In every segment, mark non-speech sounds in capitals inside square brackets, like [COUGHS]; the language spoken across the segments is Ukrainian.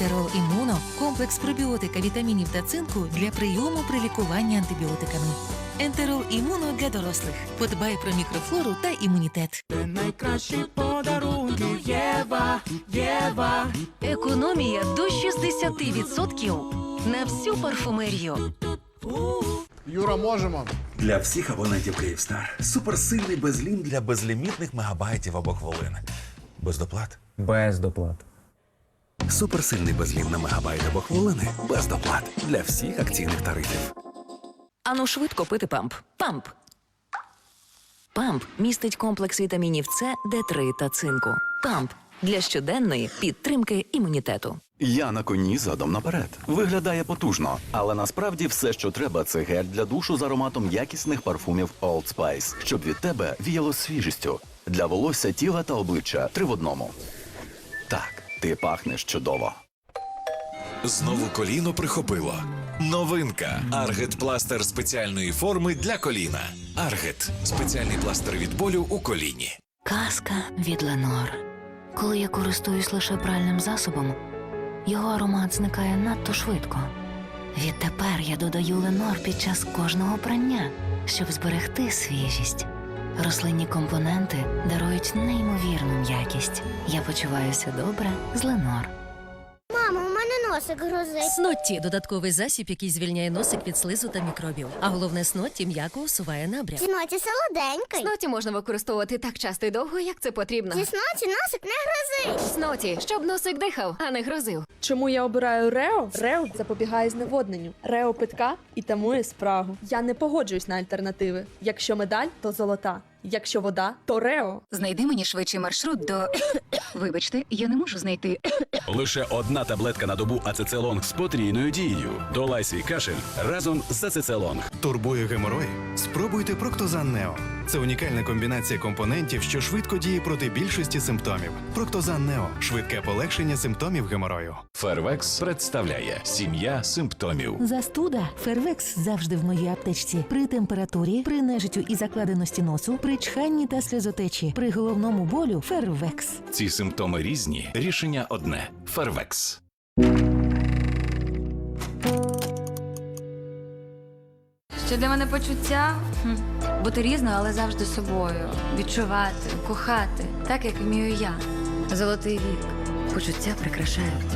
Ентерол Імуно комплекс пробіотика, вітамінів та цинку для прийому при лікуванні антибіотиками. Ентерол Імуно для дорослих. Подбай про мікрофлору та імунітет. Найкращі подарунки Єва, Єва. Економія до 60% на всю парфумерію. Юра, можемо. Для всіх абонентів Київстар. Суперсильний безлім для безлімітних мегабайтів або хвилин. Без доплат. Без доплат. Суперсильний безлім на мегабайт або хвилини. Без доплат. Для всіх акційних тарифів. Ану швидко пити памп. Памп. Памп містить комплекс вітамінів С, Д3 та цинку. Памп для щоденної підтримки імунітету. Я на коні задом наперед. Виглядає потужно, але насправді все, що треба, це гель для душу з ароматом якісних парфумів Old Spice, щоб від тебе віяло свіжістю. Для волосся, тіла та обличчя три в одному. Ти пахнеш чудово. Знову коліно прихопило. Новинка. Аргет пластир спеціальної форми для коліна. Аргет спеціальний пластир від болю у коліні. Казка від Ленор. Коли я користуюсь лише пральним засобом, його аромат зникає надто швидко. Відтепер я додаю Ленор під час кожного прання, щоб зберегти свіжість. Рослинні компоненти дарують неймовірну м'якість. Я почуваюся добре з Ленор. Носик грозить. Снотті додатковий засіб, який звільняє носик від слизу та мікробів. А головне снотті м'яко усуває набряк. Зіноті солоденький. Сноті можна використовувати так часто і довго, як це потрібно. Зі сноті носик не грозить. Сноті, щоб носик дихав, а не грозив. Чому я обираю Рео? Рео запобігає зневодненню. Рео питка і тамує спрагу. Я не погоджуюсь на альтернативи. Якщо медаль, то золота. Якщо вода, то Рео. Знайди мені швидший маршрут до. [COUGHS] Вибачте, я не можу знайти. [COUGHS] Лише одна таблетка на добу ацецелонг з потрійною дією. Долай свій кашель разом з ацецелонг. Турбує геморой? Спробуйте Проктозан Нео. Це унікальна комбінація компонентів, що швидко діє проти більшості симптомів. Проктозан Нео швидке полегшення симптомів геморою. Фервекс представляє сім'я симптомів. Застуда Фервекс завжди в моїй аптечці. При температурі, при нежиттю і закладеності носу, при чханні та сльозотечі, при головному болю Фервекс. Ці симптоми різні. Рішення одне. Фервекс. Що для мене почуття? Хм. Бути різною, але завжди собою. Відчувати, кохати, так як вмію я. Золотий вік. Почуття прикрашають.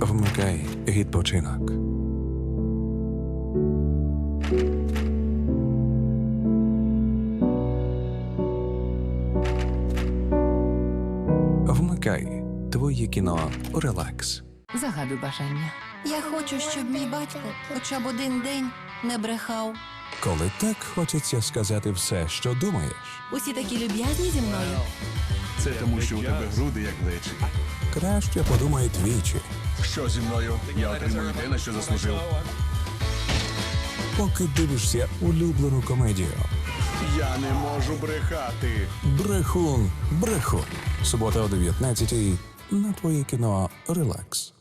Вмикай відпочинок. Вмикай твоє кіно Релакс. Загадуй бажання. Я хочу, щоб мій батько хоча б один день не брехав. Коли так хочеться сказати все, що думаєш. Усі такі люб'язні зі мною. Це тому, що у тебе груди як плечі. Краще подумай двічі, Що зі мною? Я отримую те, на що заслужив. поки дивишся улюблену комедію. Я не можу брехати. Брехун, брехун. Субота о 19 на твоє кіно Релакс.